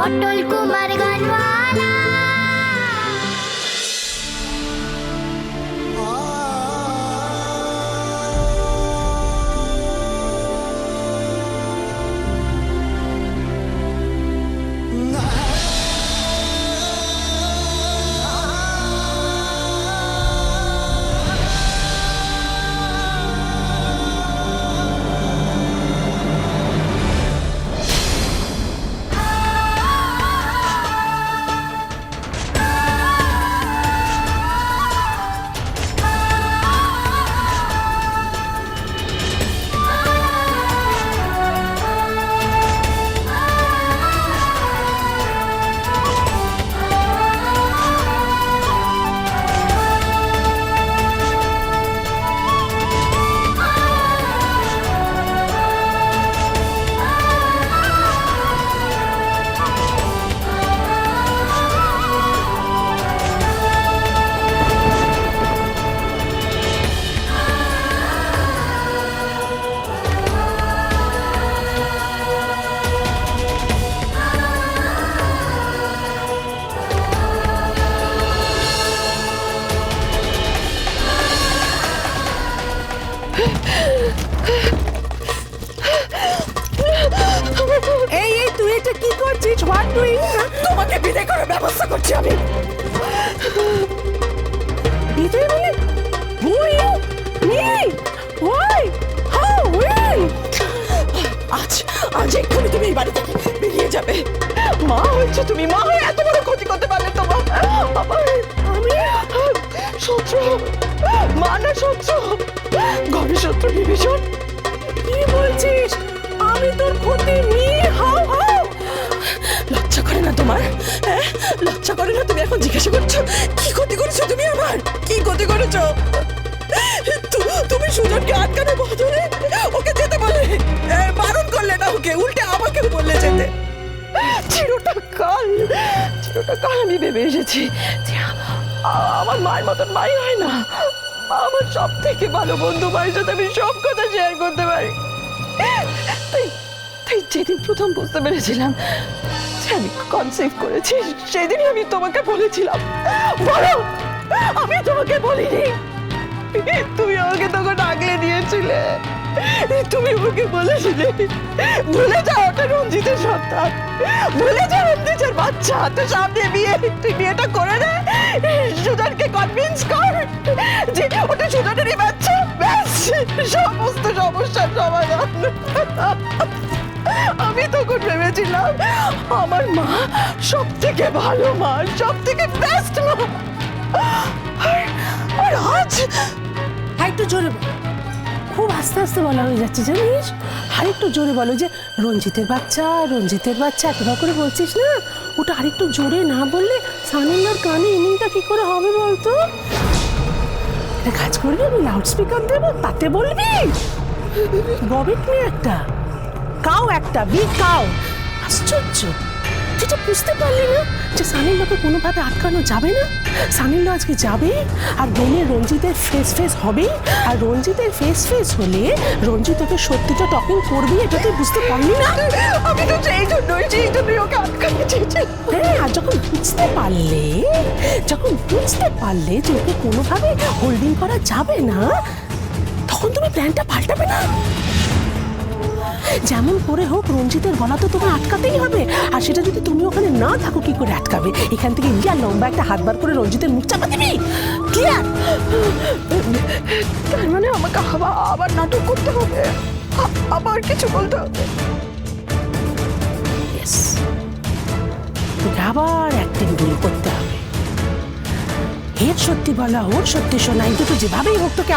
পটল কুমার গানওয়ালা। এই এই তুই এটা কি করছিস হোয়াট ডুইং তোমাকে বিদায় করার ব্যবস্থা করছি আমি বিদায় মানে হু ইউ মি হাউ উইন আজ আজ এক্ষুনি তুমি এই বাড়ি থেকে বেরিয়ে যাবে মা হয়েছে তুমি মা হয়ে এত বড় ক্ষতি করতে পারলে তোমার আমি শত্রু মা না শত্রু ঘরে শত্রু বিভীষণ কি বলছিস? আমি তোর ক্ষতি নি হাউ হাউ লজ্জা করে না তোমার হ্যাঁ? লজ্জা করে না তুমি এখন জিজ্ঞাসা করছ? কি ক্ষতি করেছ তুমি আমার? কি ক্ষতি করেছ? তুমি সুজনকে আটকানো বদলে ওকে যেতে বলে এ, বারণ করলে না ওকে উল্টে আমাকে বললে যেতে। চিরটা কাল চিরটা কাল আমি ভেবে এসেছি যে আমার মায়ের মতন মাই হয় না। আমার সব থেকে ভালো বন্ধু মায়ের সাথে আমি সব কথা শেয়ার করতে পারি। তাই যেদিন প্রথম বুঝতে পেরেছিলাম আমি কনসেপ্ট করেছি, সেদিনই আমি তোমাকে বলেছিলাম। বলো, আমি তোমাকে বলিনি। তুমি আমাকে তখন আগলে দিয়েছিলে। তুমি ওকে বলেছিলে, ভুলে যাও ওটা রঞ্জিতের সন্তান। ভুলে যাও রঞ্জিতের বাচ্চা তো সামনে বিয়ে, তুই বিয়েটা করে দে। সুজানকে কনভিন্স কর যে ওটা সুজানেরই বাচ্চা। ব্যাস, সমস্ত সমস্যার সমাধান। আমি তখন ভেবেছিলাম, আমার মা সব থেকে ভালো মা সব থেকে বেস্ট মা। আর আজ একটু জোরে খুব আস্তে আস্তে বলা হয়ে যাচ্ছে, জানিস? আর একটু জোরে বলো যে, রঞ্জিতের বাচ্চা রঞ্জিতের বাচ্চা এতবার করে বলছিস না? ওটা আরেকটু জোরে না বললে সানিন্দার কানে ইনিংটা কি করে হবে বলতো? একটা কাজ করবি, আমি লাউডস্পিকার দেবো, তাতে বলবি? গবেট নিয়ে একটা, কাও একটা, বি কাও। আশ্চর্য। তুই বুঝতে পারলি না যে সানিন্দাকে কোনোভাবে আটকানো যাবে না? সানিন্দা আজকে যাবে আর বোনের রঞ্জিতের ফেস ফেস হবে। আর রঞ্জিতের ফেস ফেস হলে রঞ্জিত ওকে সত্যিটা টকিং করবি এটা তুই বুঝতে পারলি না? আমি তো সেই জন্যই সেই জন্যই ওকে আটকাতে চেয়েছি হ্যাঁ আর যখন বুঝতে পারলে যখন বুঝতে পারলে যে ওকে কোনোভাবে হোল্ডিং করা যাবে না তখন তুমি প্ল্যানটা পাল্টাবে না? যেমন করে হোক রঞ্জিতের গলা তো তোমার আটকাতেই হবে। আর সেটা যদি তুমি ওখানে না থাকো কি করে আটকাবে? এখান থেকে ইয়া লম্বা একটা হাত বার করে রঞ্জিতের মুখ চাপা দিবি? ক্লিয়ার? তার মানে আমাকে আবার নাটক করতে হবে? আবার কিছু বলতে হবে? তোকে আবার অ্যাক্টিং ডুল করতে হবে। এর সত্যি বলা ওর সত্যি শোনা এই দুটো যেভাবেই হোক তোকে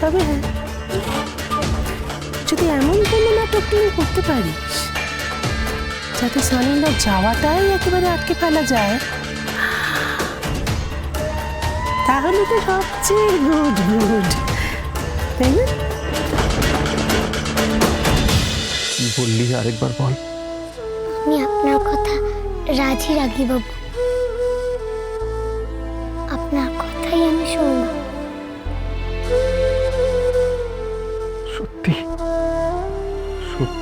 তবে হ্যাঁ, তুমি করতে পারিস যাতে সানিন্দা যাওয়াটাই একেবারে আটকে ফেলা যায়। তাহলে তো সবচেয়ে গুড গুড তাই না? বললি? আরেকবার বল। আমি আপনার কথা রাজি রাগি বাবু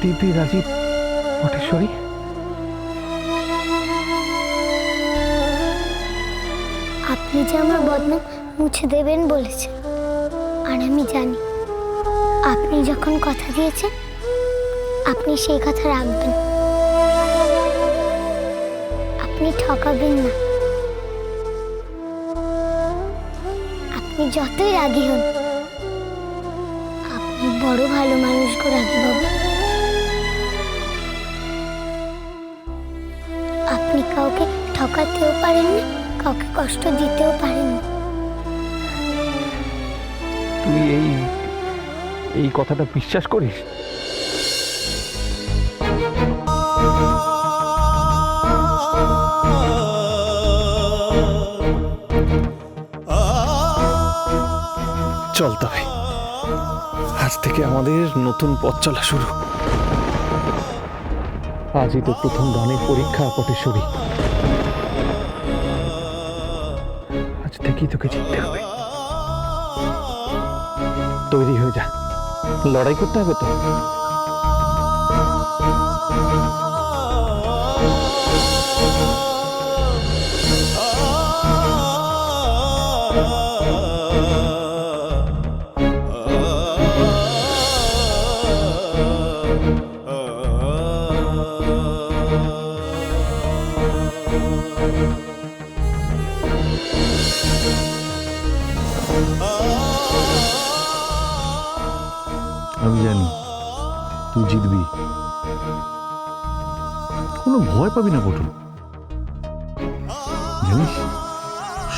সত্যি সত্যি তুই রাজি পটেশ্বরী আপনি যে আমার বদনাম মুছে দেবেন বলেছেন, আর আমি জানি। আপনি যখন কথা দিয়েছেন, আপনি সেই কথা রাখবেন। আপনি ঠকাবেন না। আপনি যতই রাগী হন, আপনি বড় ভালো মানুষ গো রাগী বাবু ঠকাতেও পারেন কাউকে কষ্ট দিতেও পারেন। তুই এই এই কথাটা বিশ্বাস করিস? চল তবে। আজ থেকে আমাদের নতুন পথ চলা শুরু। আজই তো প্রথম গানের পরীক্ষা পটেশ্বরী থেকেই তোকে জিততে হবে। তৈরি হয়ে যা। লড়াই করতে হবে তো? জিতবি। কোনো ভয় পাবি না পটল জানিস,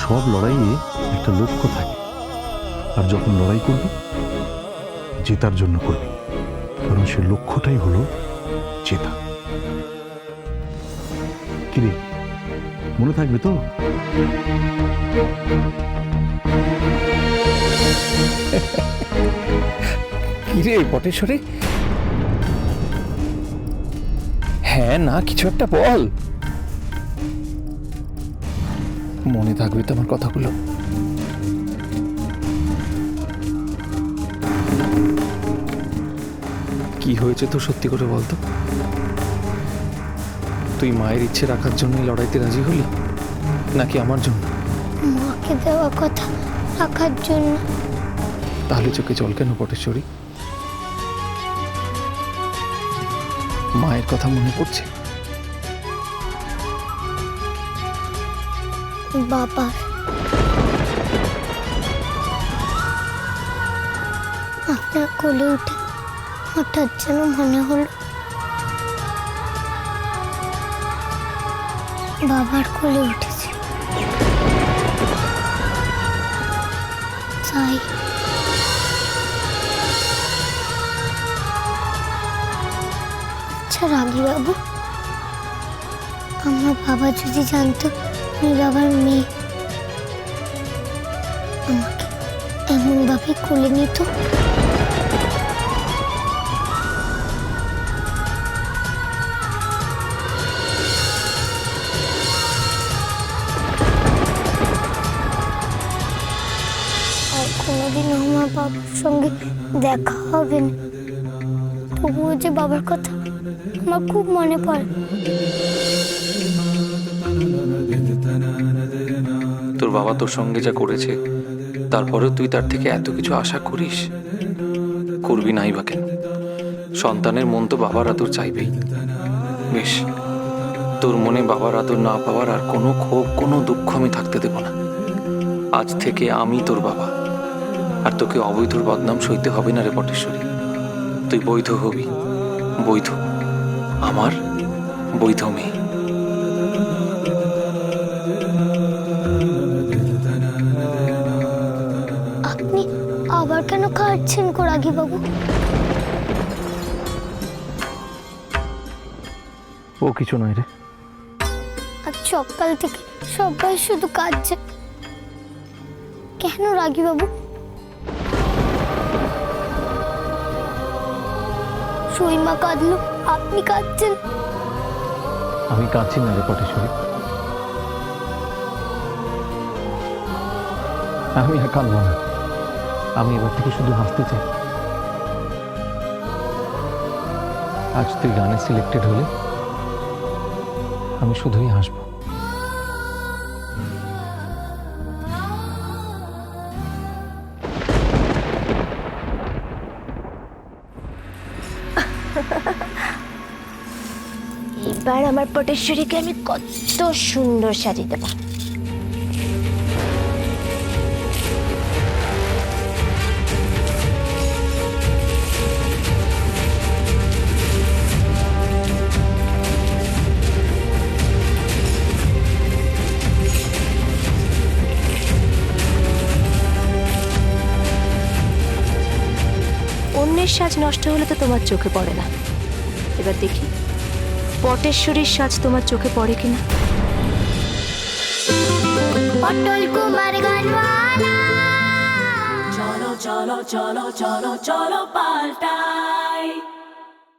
সব লড়াইয়ে একটা লক্ষ্য থাকে। আর যখন লড়াই করবি, জেতার জন্য করবি। কারণ সে লক্ষ্যটাই হলো জেতা। কিরে মনে থাকবে তো? কিরে পটেশ্বরী হ্যাঁ না কিছু একটা বল। মনে থাকবে তো আমার কথাগুলো। কি হয়েছে তো সত্যি করে বলতো? তুই মায়ের ইচ্ছে রাখার জন্যই লড়াইতে রাজি হলি? নাকি আমার জন্য? মাকে দেওয়া কথা রাখার জন্য। তাহলে চোখে জল কেন পটেশ্বরী মায়ের কথা মনে পড়ছে? বাবার আপনার কোলে উঠে হঠাৎ যেন মনে হলো, বাবার কোলে উঠেছে। তাই আচ্ছা বাবু আমার বাবা যদি জানতো আমি বাবার মেয়ে, আমাকে এমনভাবে কোলে নিত। কোনোদিন আমার বাবার সঙ্গে দেখা হবে না। তবুও যে বাবার কথা আমার খুব মনে পড়ে। তোর বাবা তোর সঙ্গে যা করেছে, তারপরেও তুই তার থেকে এত কিছু আশা করিস? করবি নাই বা কেন? সন্তানের মন তো বাবার আদর চাইবেই। বেশ, তোর মনে বাবার আদর না পাওয়ার আর কোনো ক্ষোভ, কোনো দুঃখ আমি থাকতে দেব না। আজ থেকে আমি তোর বাবা। আর তোকে অবৈধর বদনাম সইতে হবে না রে পটেশ্বরী তুই বৈধ হবি, বৈধ। আমার বৈধ মেয়ে। আপনি আবার কেন কাটছেন কোরাগি বাবু? ও কিছু নয় রে। আজ সকাল থেকে সবাই শুধু কাঁদছে। কেন রাগি বাবু? সইমা কাঁদলো। আপনি কাঁদছেন? আমি কাঁদছি না রে পটেশ্বরী আমি আর কাঁদবো না। আমি এবার থেকে শুধু হাসতে চাই। আজ তুই গানে সিলেক্টেড হলে আমি শুধুই হাসবো। পটেশ্বরীকে আমি কত সুন্দর সাজিয়ে দেবো। অন্যের সাজ নষ্ট হলে তো তোমার চোখে পড়ে না। এবার দেখি। পটেশ্বরীর সাজ তোমার চোখে পড়ে কিনা? অটল কুমার গানওয়ালা। চলো